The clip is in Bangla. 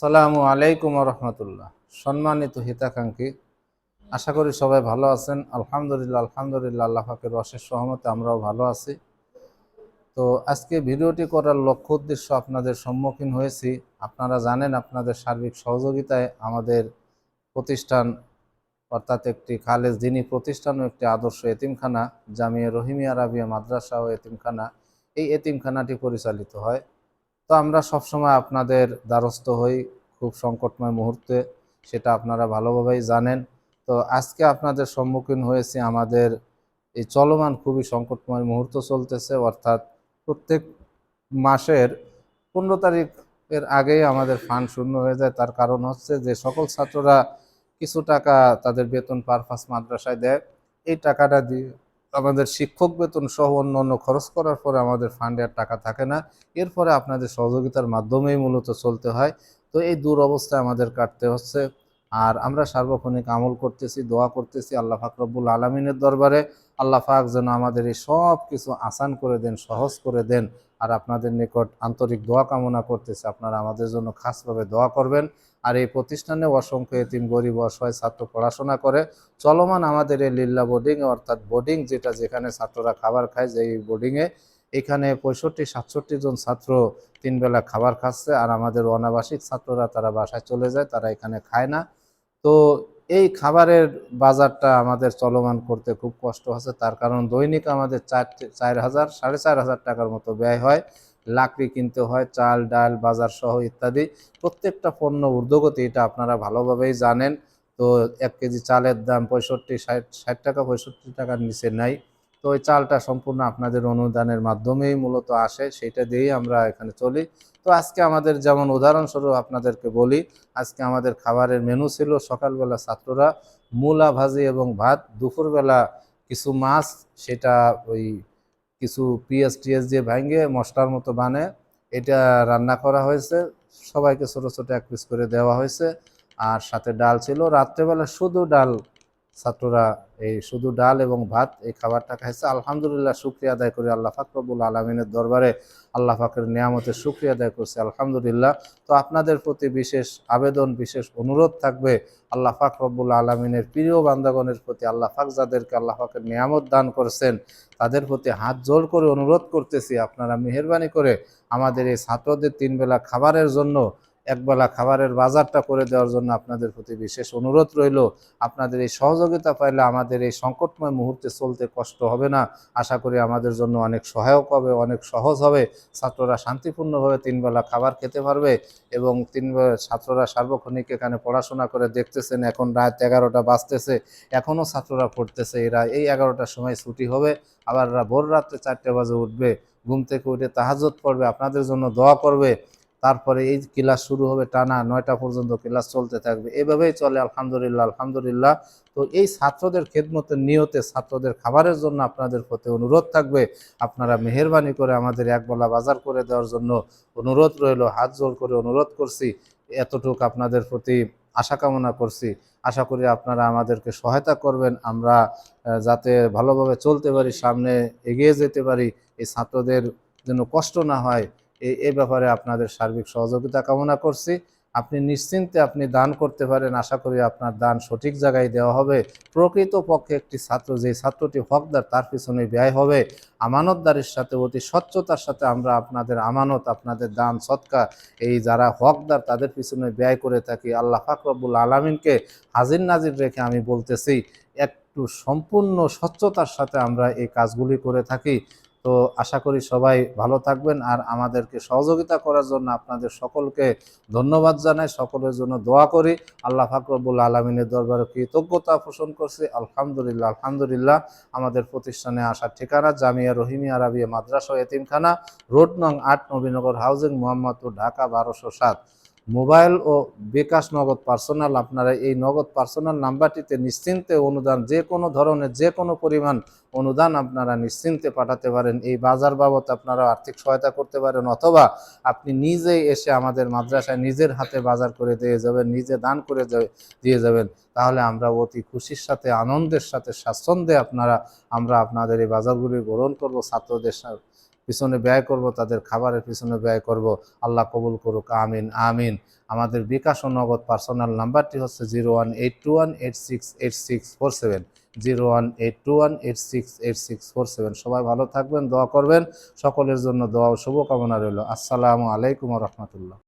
সালামু আলাইকুম রহমতুল্লাহ। সম্মানিত হিতাকাঙ্ক্ষী, আশা করি সবাই ভালো আছেন। আলহামদুলিল্লাহ আলহামদুলিল্লাহ, আল্লাহ পাকের অশেষ সহমতে আমরাও ভালো আছি। তো আজকে ভিডিওটি করার লক্ষ্য উদ্দেশ্য আপনাদের সম্মুখীন হয়েছি। আপনারা জানেন আপনাদের সার্বিক সহযোগিতায় আমাদের প্রতিষ্ঠান, অর্থাৎ একটি খালেজ দিনী প্রতিষ্ঠান ও একটি আদর্শ এতিমখানা, জামিয়া রহিমিয়া রাবিয়া মাদ্রাসা ও এতিমখানা। এই এতিমখানাটি পরিচালিত হয়। তো আমরা সবসময় আপনাদের দ্বারস্থ হই খুব সংকটময় মুহূর্তে, সেটা আপনারা ভালোভাবেই জানেন। তো আজকে আপনাদের সম্মুখীন হয়েছি আমাদের এই চলমান খুবই সংকটময় মুহূর্ত চলতেছে, অর্থাৎ প্রত্যেক মাসের পনেরো তারিখের আগেই আমাদের ফান্ড শূন্য হয়ে যায়। তার কারণ হচ্ছে যে সকল ছাত্ররা কিছু টাকা তাদের বেতন পারপাস মাদ্রাসায় দেয়। এই টাকাটা দিয়ে আমাদের শিক্ষক বেতন সহ অন্য অন্য খরচ করার পরে আমাদের ফান্ডে আর টাকা থাকে না। এরপরে আপনাদের সহযোগিতার মাধ্যমেই মূলত চলতে হয়। তো এই দূর অবস্থায় আমাদের কাটতে হচ্ছে। আর আমরা সার্বক্ষণিক আমল করতেছি, দোয়া করতেছি আল্লাহ ফাকরবুল আলমিনের দরবারে। আল্লাহ পাক যেন আমাদের এই সব কিছু আসান করে দেন, সহজ করে দেন আর আপনাদের নিকট আন্তরিক দোয়া কামনা করতেছে। আপনারা আমাদের জন্য খাসভাবে দোয়া করবেন। আর এই প্রতিষ্ঠানে অসংখ্য এতিম, গরিব, অসহায় ছাত্র পড়াশোনা করে চলমান আমাদের এই লিল্লা বোর্ডিং অর্থাৎ বোর্ডিং যেটা যেখানে ছাত্ররা খাবার খায় যে এই বোর্ডিংয়ে এখানে পঁয়ষট্টি, সাতষট্টি জন ছাত্র তিন বেলা খাবার খাচ্ছে। আর আমাদের অনাবাসিক ছাত্ররা তারা বাসায় চলে যায়, তারা এখানে খায় না। তো এই খাবারের বাজারটা আমাদের চলমান করতে খুব কষ্ট আছে তার কারণ দৈনিক আমাদের চার চার হাজার, সাড়ে চার হাজার টাকার মতো ব্যয় হয়। লাকড়ি কিনতে হয়, চাল, ডাল, বাজার সহ ইত্যাদি। প্রত্যেকটা পণ্য ঊর্ধ্বগতি, এটা আপনারা ভালোভাবেই জানেন। তো এক কেজি চালের দাম পঁয়ষট্টি, ষাট ষাট টাকা, পঁয়ষট্টি টাকার নিচে নাই। তো ওই চালটা সম্পূর্ণ আপনাদের অনুদানের মাধ্যমেই মূলত আসে, সেটা দিয়েই আমরা এখানে চলি। তো আজকে আমাদের যেমন উদাহরণস্বরূপ আপনাদেরকে বলি, আজকে আমাদের খাবারের মেনু ছিল সকালবেলা ছাত্ররা মূলা ভাজি এবং ভাত, দুপুরবেলা কিছু মাছ, সেটা ওই কিছু পিএস টিএস দিয়ে ভাঙে মশলার মতো বানে এটা রান্না করা হয়েছে। সবাইকে ছোটো ছোটো এক পিস করে দেওয়া হয়েছে। আর সাথে ডাল ছিল। রাত্রেবেলা শুধু ডাল ছাত্ররা এই শুধু ডাল এবং ভাত এই খাবারটা খাইছে। আলহামদুলিল্লাহ শুক্রিয়া আদায় করি আল্লাহ ফাকরবুল আলমিনের দরবারে আল্লাহ ফাকের নিয়ামতের শুক্রিয়া আদায় করছে আলহামদুলিল্লাহ। তো আপনাদের প্রতি বিশেষ আবেদন, বিশেষ অনুরোধ থাকবে আল্লাহ ফাক রব্বুল আলমিনের প্রিয় বান্দাগণের প্রতি। আল্লাহ ফাক যাদেরকে আল্লাহ ফাকের নিয়ামত দান করছেন, তাদের প্রতি হাত জোর করে অনুরোধ করতেছি, আপনারা মেহরবানি করে আমাদের এই ছাত্রদের তিন বেলা খাবারের জন্য একবেলা খাবারের বাজারটা করে দেওয়ার জন্য আপনাদের প্রতি বিশেষ অনুরোধ রইল। আপনাদের এই সহযোগিতা পাইলে আমাদের এই সংকটময় মুহূর্তে চলতে কষ্ট হবে না। আশা করি আমাদের জন্য অনেক সহায়ক হবে, অনেক সহজ হবে। ছাত্ররা শান্তিপূর্ণভাবে তিনবেলা খাবার খেতে পারবে এবং তিন ছাত্ররা সার্বক্ষণিক এখানে পড়াশোনা করে দেখতেছেন, এখন রাত এগারোটা বাজতেছে এখনও ছাত্ররা পড়তেছে। এরা এই এগারোটার সময় ছুটি হবে, আবার ভোর রাত্রে চারটে বাজে উঠবে, ঘুম থেকে উঠে তাহাজত পড়বে আপনাদের জন্য দোয়া করবে। তারপরে এই ক্লাস শুরু হবে টানা নয়টা পর্যন্ত ক্লাস চলতে থাকবে। এভাবেই চলে আলহামদুলিল্লাহ আলহামদুলিল্লাহ। তো এই ছাত্রদের খেদমতের নিয়তে ছাত্রদের খাবারের জন্য আপনাদের প্রতি অনুরোধ থাকবে। আপনারা মেহরবানি করে আমাদের একবেলা বাজার করে দেওয়ার জন্য অনুরোধ রইল, হাত জোর করে অনুরোধ করছি। এতটুক আপনাদের প্রতি আশা কামনা করছি। আশা করি আপনারা আমাদেরকে সহায়তা করবেন। আমরা যাতে ভালোভাবে চলতে পারি, সামনে এগিয়ে যেতে পারি, এই ছাত্রদের যেন কষ্ট না হয়। এই এই ব্যাপারে আপনাদের সার্বিক সহযোগিতা কামনা করছি। আপনি নিশ্চিন্তে আপনি দান করতে পারেন। আশা করি আপনার দান সঠিক জায়গায় দেওয়া হবে। প্রকৃত পক্ষে একটি ছাত্র, যে ছাত্রটি হকদার, তার পিছনে ব্যয় হবে। আমানতদারির সাথে, অতি স্বচ্ছতার সাথে আমরা আপনাদের আমানত, আপনাদের দান, সৎকা, এই যারা হকদার, তাদের পিছনে ব্যয় করে থাকি। আল্লাহ ফাকরবুল আলমিনকে হাজির নাজির রেখে আমি বলতেছি, একটু সম্পূর্ণ স্বচ্ছতার সাথে আমরা এই কাজগুলি করে থাকি। তো আশা করি সবাই ভালো থাকবেন আর আমাদেরকে সহযোগিতা করার জন্য আপনাদের সকলকে ধন্যবাদ জানাই। সকলের জন্য দোয়া করি। আল্লাহ ফাকরবুল আলমিনের দরবারে কৃতজ্ঞতা পোষণ করছি। আলহামদুলিল্লাহ আলহামদুলিল্লাহ। আমাদের প্রতিষ্ঠানে আসার ঠিকানা জামিয়া রহিমিয়া আরাবিয়া মাদ্রাসা এতিমখানা, রোড নং আট নবীনগর হাউজিং মোহাম্মদপুর ঢাকা বারোশো সাত। মোবাইল ও বিকাশ নগদ পার্সোনাল, আপনারা এই নগদ পার্সোনাল নাম্বারটিতে নিশ্চিন্তে অনুদান যে কোনো ধরনের যে কোনো পরিমাণ অনুদান আপনারা নিশ্চিন্তে পাঠাতে পারেন। এই বাজার বাবদ আপনারা আর্থিক সহায়তা করতে পারেন অথবা আপনি নিজেই এসে আমাদের মাদ্রাসায় নিজের হাতে বাজার করে দিয়ে যাবেন, নিজে দান করে দিয়ে যাবেন। তাহলে আমরা অতি খুশির সাথে, আনন্দের সাথে, স্বাচ্ছন্দ্যে আপনারা, আমরা আপনাদের এই বাজারগুলি গ্রহণ করব, ছাত্রদের পিছনে ব্যয় করব, তাদের খাবারের পিছনে ব্যয় করব। আল্লাহ কবুল করুক, আমিন আমিন। আমাদের বিকাশ নগদ পার্সোনাল নাম্বারটি হচ্ছে zero one eight two one eight six eight six four seven zero one eight two one eight six eight six four seven. সবাই ভালো থাকবেন, দোয়া করবেন। সকলের জন্য দোয়া ও শুভকামনা রইল। আসসালামু আলাইকুম রহমতুল্লাহ।